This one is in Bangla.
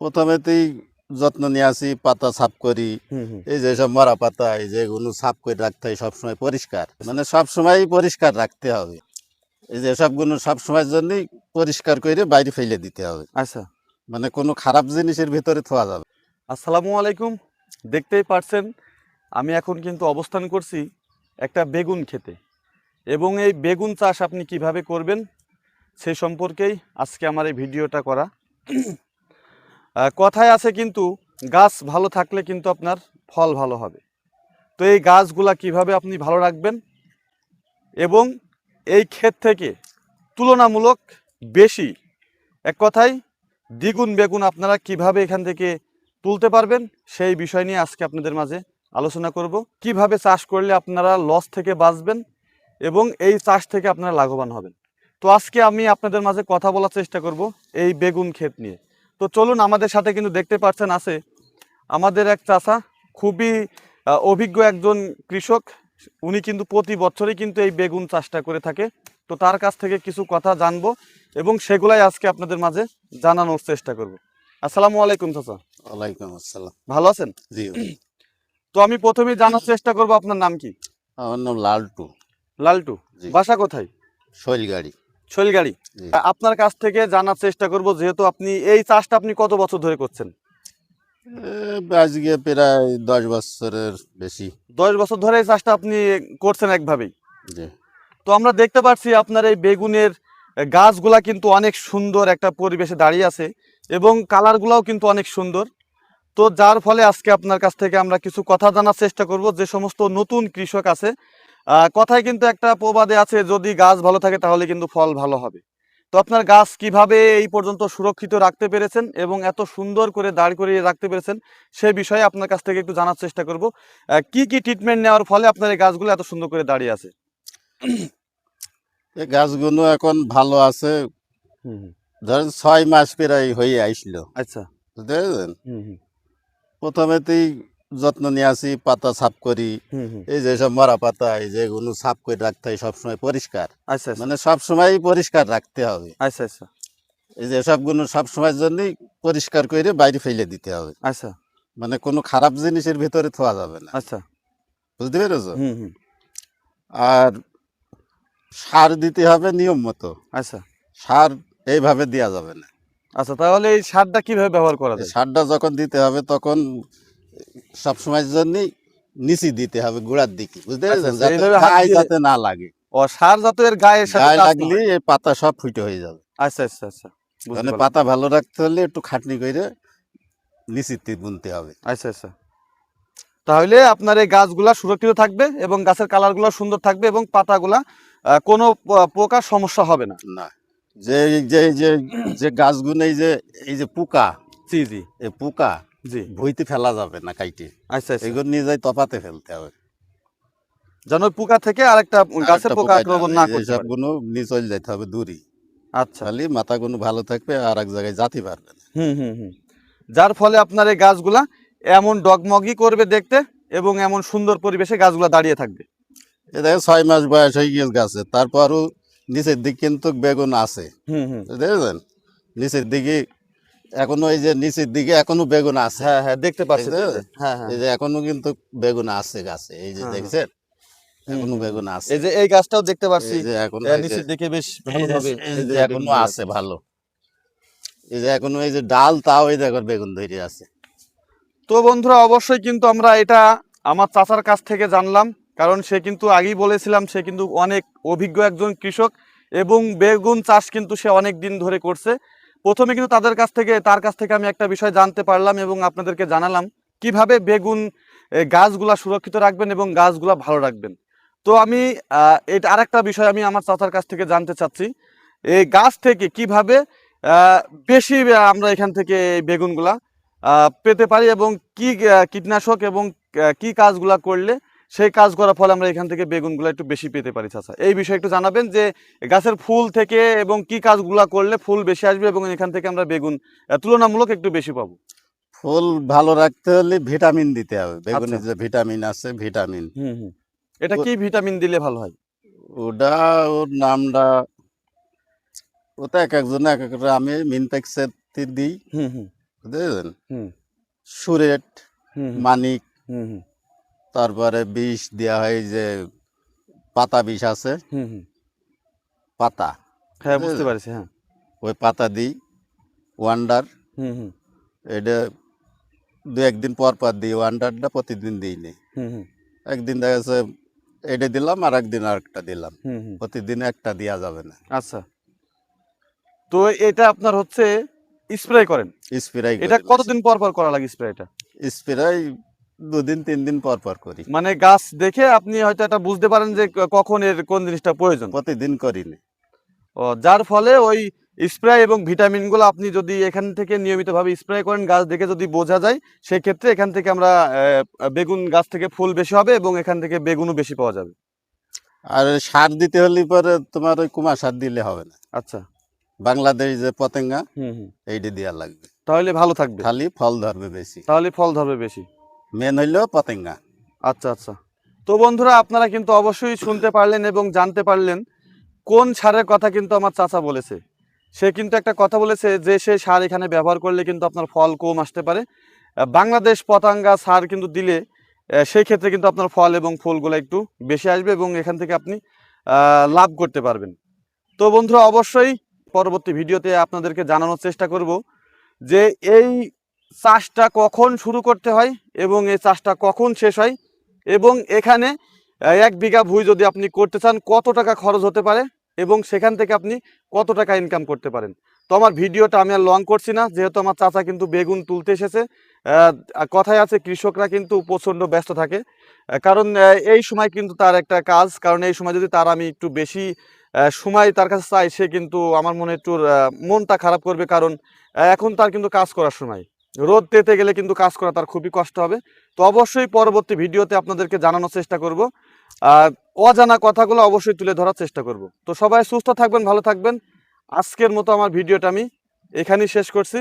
প্রথমেতেই যত্ন নিয়ে আসি পাতা সাফ করি। এই যে সব মরা পাতা এই যে এগুলো সাফ করে রাখতে হয় সবসময় পরিষ্কার। মানে সবসময় পরিষ্কার রাখতে হবে। এই যে সবগুলো সবসময়ের জন্যই পরিষ্কার করে বাইরে ফেলে দিতে হবে। আচ্ছা। মানে কোনো খারাপ জিনিসের ভিতরে থোয়া যাবে আসসালামু আলাইকুম। দেখতেই পারছেন আমি এখন কিন্তু অবস্থান করছি একটা বেগুন খেতে। এবং এই বেগুন চাষ আপনি কীভাবে করবেন সেই সম্পর্কেই আজকে আমার এই ভিডিওটা করা। কথায় আছে কিন্তু, গাছ ভালো থাকলে কিন্তু আপনার ফল ভালো হবে। তো এই গাছগুলা কীভাবে আপনি ভালো রাখবেন? এবং এই ক্ষেত থেকে তুলনামূলক বেশি, এক কথায় দ্বিগুণ বেগুন আপনারা কীভাবে এখান থেকে তুলতে পারবেন, সেই বিষয় নিয়ে আজকে আপনাদের মাঝে আলোচনা করব। কীভাবে চাষ করলে আপনারা লস থেকে বাঁচবেন এবং এই চাষ থেকে আপনারা লাভবান হবেন। তো আজকে আমি আপনাদের মাঝে কথা বলার চেষ্টা করব এই বেগুন ক্ষেত নিয়ে। তো চলুন আমাদের সাথে কিন্তু দেখতে পাচ্ছেন আছে আমাদের এক চাষা খুবই অভিজ্ঞ একজন কৃষক। উনি কিন্তু প্রতি বছরই কিন্তু এই বেগুন চাষটা করে থাকে। তো তার কাছ থেকে কিছু কথা জানব এবং সেগুলাই আজকে আপনাদের মাঝে জানানোর চেষ্টা করব। আসসালামু আলাইকুম চাচা। ওয়ালাইকুম আসসালাম। ভালো আছেন? জি তো আমি প্রথমেই জানার চেষ্টা করব আপনার নাম কি? আমার নাম লালটু। লালটু। বাসা কোথায়? শৈলগাড়ি। শৈলগাড়ি। আপনার কাছ থেকে জানার চেষ্টা করব যেহেতু আপনি এই চাষটা আপনি কত বছর ধরে করছেন? আজকে প্রায় দশ বছরের বেশি। দশ বছর ধরে এই চাষটা আপনি করছেন একভাবেই। তো আমরা দেখতে পাচ্ছি আপনার এই বেগুনের গাছগুলা কিন্তু অনেক সুন্দর একটা পরিবেশে দাঁড়িয়ে আছে এবং কালারগুলাও কিন্তু অনেক সুন্দর। তো যার ফলে আজকে আপনার কাছ থেকে আমরা কিছু কথা জানার চেষ্টা করব যে সমস্ত নতুন কৃষক আছে কথায় কিন্তু একটা প্রবাদে আছে যদি গাছ ভালো থাকে তাহলে কিন্তু ফল ভালো হবে। তো আপনার গাছ কীভাবে এই পর্যন্ত সুরক্ষিত রাখতে পেরেছেন এবং এত সুন্দর করে দাঁড় করিয়ে রাখতে পেরেছেন সে বিষয়ে আপনার কাছ থেকে একটু জানার চেষ্টা করব। কি কি ট্রিটমেন্ট নেওয়ার ফলে আপনার এই গাছগুলো এত সুন্দর করে দাঁড়িয়ে আছে? এই গাছগুলো এখন ভালো আছে। ধরেন ছয় মাস প্রায় হয়ে আইসলো আচ্ছা। বুঝতে পেরেছেন? প্রথমেতেই যত্ন নিয়ে আসি পাতা সাফ করি। এই যে সব মরা পাতা এই যে এগুলো সাফ করে রাখতে হয় সবসময় পরিষ্কার। আচ্ছা আচ্ছা। মানে সবসময় পরিষ্কার রাখতে হবে। আচ্ছা আচ্ছা। এই যে সবগুলো সবসময়ের জন্যই পরিষ্কার করে বাইরে ফেলে দিতে হবে। আচ্ছা। মানে কোনো খারাপ জিনিসের ভিতরে থোয়া যাবে না। আচ্ছা। বুঝতে পেরেছ? আর সার দিতে হবে নিয়ম মতো। আচ্ছা। সার এইভাবে দেওয়া যাবে না। আচ্ছা তাহলে এই সারটা কীভাবে ব্যবহার করা যায়? সারটা যখন দিতে হবে তখন জন্যই নিচি দিতে হবে গোড়ার দিকে বুঝতে পেরেছেন? আচ্ছা, যাতে গায়ে যাতে না লাগে। ও সার যাতে এর গায়ের গায়ে লাগলে এই পাতা সব ফুটে হয়ে যাবে। আচ্ছা আচ্ছা আচ্ছা মানে পাতা ভালো রাখতে হলে একটু খাটনি করে নিচিতে বুনতে হবে। আচ্ছা আচ্ছা। তাহলে আপনার এই গাছগুলা সুরক্ষিত থাকবে এবং গাছের কালারগুলো সুন্দর থাকবে এবং পাতাগুলা কোনো পোকার সমস্যা হবে না? না। যে যে যে যে গাছগুলো এই যে এই যে পোকা জি জি। এই পোকা জি। ভুইতে ফেলা যাবে না কাইটে। আচ্ছা আচ্ছা। এগুলো নিয়ে যাই তপাতে ফেলতে হবে। যেন পোকা থেকে আরেকটা গাছে পোকা আক্রমণ না, পারে। সবগুলো নিয়ে চলে যেতে হবে দূরে। আচ্ছা। খালি মাথাগুলো ভালো থাকবে আর এক জায়গায় যাতে পারবে না। হুম হুম হুম। যার ফলে আপনার এই গাছগুলা এমন ডগমগি করবে দেখতে এবং এমন সুন্দর পরিবেশে গাছগুলা দাঁড়িয়ে থাকবে। এ দেখো ছয় মাস বয়স হয়ে গিয়েছে গাছে। তারপরও নিচের দিক কিন্তু বেগুন আছে। হুম হুম। দেখেছেন? নিচের দিকে এখনও এই যে নিচের দিকে এখনও বেগুন আছে হ্যাঁ হ্যাঁ দেখতে পাচ্ছি হ্যাঁ হ্যাঁ এই যে এখনও কিন্তু বেগুন আছে গাছে এই যে হ্যাঁ, দেখছেন এখনও বেগুন আছে এই যে এই গাছটাও দেখতে পাচ্ছি এই যে এখনও এর এই যে- নিচের দিকে বেশ এই ভালোভাবে যে- এই এই যে যে এখনও আছে ভালো এই যে এখনও এই যে ডাল তাও এই দেখো বেগুন ধরে আছে তো বন্ধুরা অবশ্যই কিন্তু আমরা এটা আমার চাচার কাছ থেকে জানলাম কারণ সে কিন্তু আগেই বলেছিলাম সে কিন্তু অনেক অভিজ্ঞ একজন কৃষক এবং বেগুন চাষ কিন্তু সে অনেক দিন ধরে করছে প্রথমে কিন্তু তাদের কাছ থেকে, তার কাছ থেকে আমি একটা বিষয় জানতে পারলাম এবং আপনাদেরকে জানালাম কীভাবে বেগুন গাছগুলা সুরক্ষিত রাখবেন এবং গাছগুলা ভালো রাখবেন। তো আমি এটা আরেকটা বিষয় আমি আমার চাচার কাছ থেকে জানতে চাচ্ছি। এই গাছ থেকে কীভাবে বেশি আমরা এখান থেকে বেগুনগুলা পেতে পারি এবং কি কীটনাশক এবং কি কাজগুলা করলে সেই কাজ করার ফলে আমরা এখান থেকে বেগুনগুলো একটু বেশি পেতে পারি চাচা। এই বিষয়ে একটু জানাবেন যে গাছের ফুল থেকে এবং কি কাজগুলা করলে ফুল বেশি আসবে এবং এখান থেকে আমরা বেগুন তুলনামূলক একটু বেশি পাবো? ফুল ভালো রাখতে হলে ভিটামিন দিতে হবে। আচ্ছা। যে ভিটামিন আছে ভিটামিন। এটা কি ভিটামিন দিলে ভালো হয়? ওটা ওর নামটা ওটা এক একজন এক একটা আমি মিনপ্যাক্সের দিই। হুম হুম। বুঝলেন হুম। সুরেট মানিক। হুম হুম। তারপরে বিষ দেওয়া হয় যে পাতা বিষ আছে। হুম হুম। পাতা। হ্যাঁ বুঝতে? পারছি হ্যাঁ। ওই পাতা দিই ওয়ান্ডার। এটা দু একদিন পর পর দিই ওয়ান্ডারটা প্রতিদিন দিই নি হুম হুম। একদিন দেখা যাচ্ছে এটা দিলাম আর একদিন আর একটা দিলাম প্রতিদিন একটা দেওয়া যাবে না। আচ্ছা। তো এটা আপনার হচ্ছে স্প্রে করেন? স্প্রে এটা কতদিন পর পর করা লাগে স্প্রেটা স্প্রে দুদিন তিন দিন পর পর করি। মানে গাছ দেখে আপনি হয়তো এটা বুঝতে পারেন যে কখন এর কোন জিনিসটা প্রয়োজন। প্রতিদিন করি না ও যার ফলে ওই স্প্রে এবং ভিটামিনগুলো আপনি যদি এখান থেকে নিয়মিতভাবে স্প্রে করেন গাছ দেখে যদি বোঝা যায় সেক্ষেত্রে এখান থেকে আমরা বেগুন গাছ থেকে ফুল বেশি হবে এবং এখান থেকে বেগুনও বেশি পাওয়া যাবে। আর সার দিতে হলে পরে তোমার ওই কুমা সার দিলে হবে না। আচ্ছা। বাংলাদেশ যে পতেঙ্গা হুম হুম। এইটা দেওয়া লাগবে। তাহলে ভালো থাকবে। খালি ফল ধরবে বেশি। তাহলে ফল ধরবে বেশি। মেন হইলেও পতেঙ্গা। আচ্ছা আচ্ছা। তো বন্ধুরা, আপনারা কিন্তু অবশ্যই শুনতে পারলেন এবং জানতে পারলেন কোন সারের কথা কিন্তু আমার চাচা বলেছে। সে কিন্তু একটা কথা বলেছে যে, সে সার এখানে ব্যবহার করলে কিন্তু আপনার ফল কম আসতে পারে। বাংলাদেশ পতাঙ্গা সার কিন্তু দিলে সেই ক্ষেত্রে কিন্তু আপনার ফল এবং ফুলগুলো একটু বেশি আসবে এবং এখান থেকে আপনি লাভ করতে পারবেন। তো বন্ধুরা, অবশ্যই পরবর্তী ভিডিওতে আপনাদেরকে জানানোর চেষ্টা করব যে, এই চাষটা কখন শুরু করতে হয় এবং এই চাষটা কখন শেষ হয় এবং এখানে এক বিঘা ভুঁই যদি আপনি করতে চান, কত টাকা খরচ হতে পারে এবং সেখান থেকে আপনি কত টাকা ইনকাম করতে পারেন? তো আমার ভিডিওটা আমি আর লং করছি না, যেহেতু আমার চাচা কিন্তু বেগুন তুলতে এসেছে। কথায় আছে, কৃষকরা কিন্তু প্রচণ্ড ব্যস্ত থাকে। কারণ এই সময় কিন্তু তার একটা কাজ, কারণ এই সময় যদি তার আমি একটু বেশি সময় তার কাছে চাই, সে কিন্তু আমার মনে একটু মনটা খারাপ করবে। কারণ এখন তার কিন্তু কাজ করার সময়। রোদ পেতে গেলে কিন্তু কাজ করা তার খুবই কষ্ট হবে। তো অবশ্যই পরবর্তী ভিডিওতে আপনাদেরকে জানানোর চেষ্টা করব। আর অজানা কথাগুলো অবশ্যই তুলে ধরার চেষ্টা করব। তো সবাই সুস্থ থাকবেন, ভালো থাকবেন। আজকের মতো আমার ভিডিওটা আমি এখানেই শেষ করছি।